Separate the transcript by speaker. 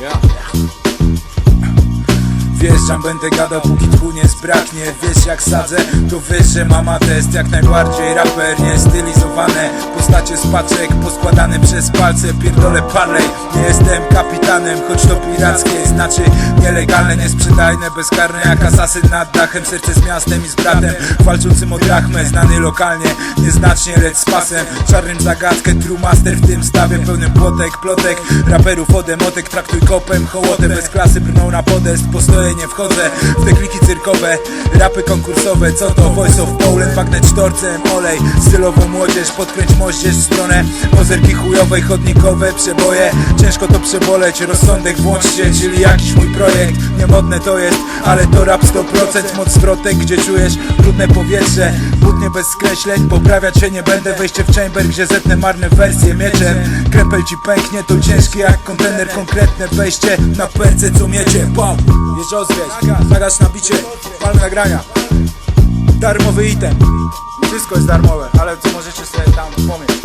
Speaker 1: Yeah. Wjeżdżam, będę gadał póki tchu nie zbraknie. Wiesz jak sadzę, to wiesz, że mama test. Jak najbardziej raper, nie stylizowane Postacie z paczek, poskładane przez palce. Pierdolę parley, nie jestem kapitanem Choć to pirackie, znaczy nielegalne Niesprzedajne, bezkarne. Jak asasyn nad dachem Serce z miastem i z bratem. Walczącym o drachmę, znany lokalnie. Nieznacznie, lecz z pasem. Czarnym zagadkę, true master w tym stawie. Pełnym płotek, plotek. Raperów odemotek, traktuj kopem Hołotę. Bez klasy brną na podest. Postoję, nie wchodzę w te kliki cyrkowe. Rapy konkursowe, co to? Voice of Poland Magnet sztorcem, olej Stylową młodzież, podkręć moździerz w stronę. Ozerki chujowej, chodnikowe przeboje. Ciężko to przeboleć, rozsądek włączcie Czyli jakiś mój projekt, niemodne to jest Ale to rap 100% moc zwrotek Gdzie czujesz brudne powietrze. Butnie bez skreśleń, poprawiać się nie będę. Wejście w chamber, gdzie zetnę marne wersje mieczem. Krempel ci pęknie, to ciężkie jak kontener. Konkretne wejście na perce co miecie. Pam, jeszcze odwiedź, zagasz na bicie. Palmy nagrania. Darmowy item. Wszystko jest darmowe, ale co możecie sobie tam Ja!